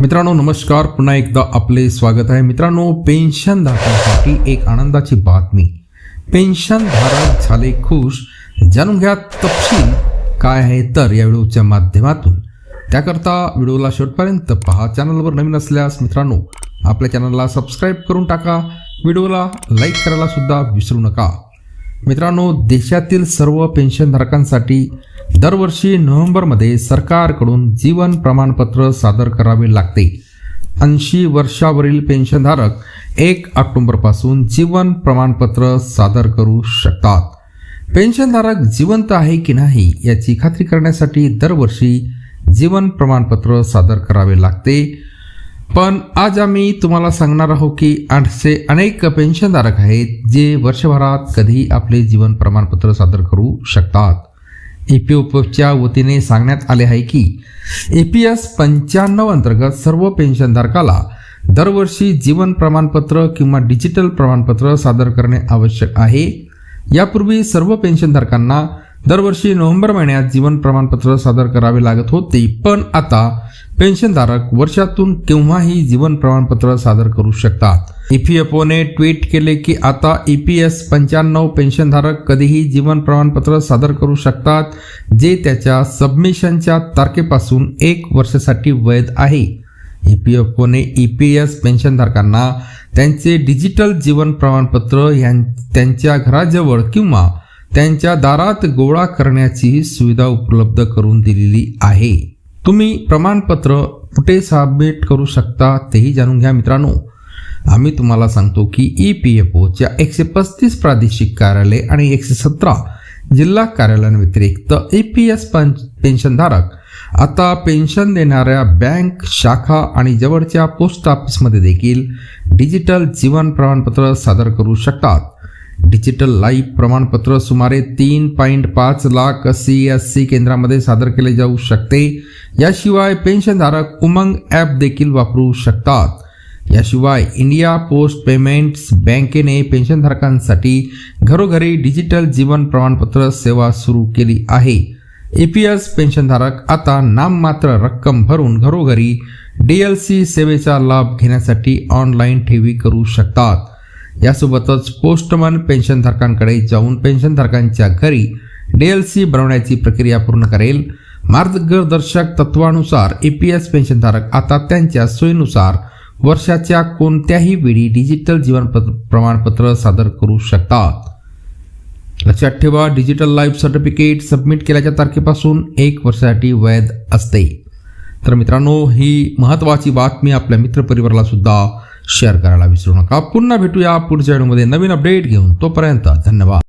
मित्रांनो नमस्कार. पुन्हा एकदा आपले स्वागत आहे. मित्रांनो पेन्शनधारकांसाठी एक आनंदाची बातमी. पेन्शनधारक झाले खुश. जाणून घ्या तपशील काय आहे तर या व्हिडिओच्या माध्यमातून. त्याकरता व्हिडिओला शेवटपर्यंत पहा. चॅनलवर नवीन असल्यास मित्रांनो आपल्या चॅनलला सबस्क्राईब करून टाका. व्हिडिओला लाईक करायला सुद्धा विसरू नका. मित्रांनो देशातील सर्व पेन्शनधारकांसाठी दरवर्षी नोव्हेंबरमध्ये सरकारकडून जीवन प्रमाणपत्र सादर करावे लागते. ऐंशी वर्षावरील पेन्शनधारक एक ऑक्टोबरपासून जीवन प्रमाणपत्र सादर करू शकतात. पेन्शनधारक जिवंत आहे की नाही याची खात्री करण्यासाठी दरवर्षी जीवन प्रमाणपत्र सादर करावे लागते. पण आज आम्ही तुम्हाला सांगणार आहोत की असे अनेक पेन्शनधारक आहेत जे वर्षभरात कधी आपले जीवन प्रमाणपत्र सादर करू शकतात. ई पी एफच्या वतीने सांगण्यात आले आहे की ए पी एस पंच्याण्णव अंतर्गत सर्व पेन्शनधारकाला दरवर्षी जीवन प्रमाणपत्र किंवा डिजिटल प्रमाणपत्र सादर करणे आवश्यक आहे. यापूर्वी सर्व पेन्शनधारकांना दरवर्षी नोव्हेंबर महिन्यात जीवन प्रमाणपत्र सादर करावे लागत होते पण आता पेन्शनधारक वर्षातून केव्हाही जीवन प्रमाणपत्र सादर करू शकतात. ईपीएफओने ट्विट केले की आता ईपीएस पंच्याण्णव पेन्शनधारक कधीही जीवन प्रमाणपत्र सादर करू शकतात जे त्याच्या सबमिशनच्या तारखेपासून एक वर्षासाठी वैध आहे. ईपीएफओने ईपीएस पेन्शनधारकांना त्यांचे डिजिटल जीवन प्रमाणपत्र यां त्यांच्या घराजवळ किंवा त्यांच्या दारात गोळा करण्याची सुविधा उपलब्ध करून दिलेली आहे. तुम्ही प्रमाणपत्र कुठे सबमिट करू शकता तेही जाणून घ्या मित्रांनो. आम्ही तुम्हाला सांगतो की ई पी एफ ओच्या एकशे पस्तीस प्रादेशिक कार्यालय आणि एकशे सतरा जिल्हा कार्यालयांव्यतिरिक्त ए पी एस पेन्शनधारक आता पेन्शन देणाऱ्या बँक शाखा आणि जवळच्या पोस्ट ऑफिसमध्ये देखील डिजिटल जीवन प्रमाणपत्र सादर करू शकतात. डिजिटल लाईफ प्रमाणपत्र सुमारे तीन पॉईंट पाच लाख सी एस सी केंद्रामध्ये सादर केले जाऊ शकते. याशिवाय पेन्शनधारक उमंग ॲप देखील वापरू शकतात. याशिवाय इंडिया पोस्ट पेमेंट्स बँकेने पेन्शनधारकांसाठी घरोघरी डिजिटल जीवन प्रमाणपत्र सेवा सुरू केली आहे. ए पी एस पेन्शनधारक आता नाममात्र रक्कम भरून घरोघरी डी एल सी सेवेचा लाभ घेण्यासाठी ऑनलाईन ठेवी करू शकतात. यासोबतच पोस्टमन पेन्शनधारकांकडे जाऊन पेन्शनधारकांच्या घरी डीएलसी एल सी बनवण्याची प्रक्रिया पूर्ण करेल. मार्गदर्शक तत्वानुसार ए पी एस पेन्शनधारक आता त्यांच्या सोयीनुसार वर्षाच्या कोणत्याही वेळी डिजिटल जीवन प्रमाणपत्र सादर करू शकतात. लक्षात ठेवा डिजिटल लाईफ सर्टिफिकेट सबमिट केल्याच्या तारखेपासून एक वर्षासाठी वैध असते. तर मित्रांनो ही महत्त्वाची बातमी आपल्या मित्रपरिवाराला सुद्धा शेअर करायला विसरू नका. पुन्हा भेटूया पुढच्या व्हिडिओमध्ये. नवीन अपडेट घेऊन तोपर्यंत धन्यवाद.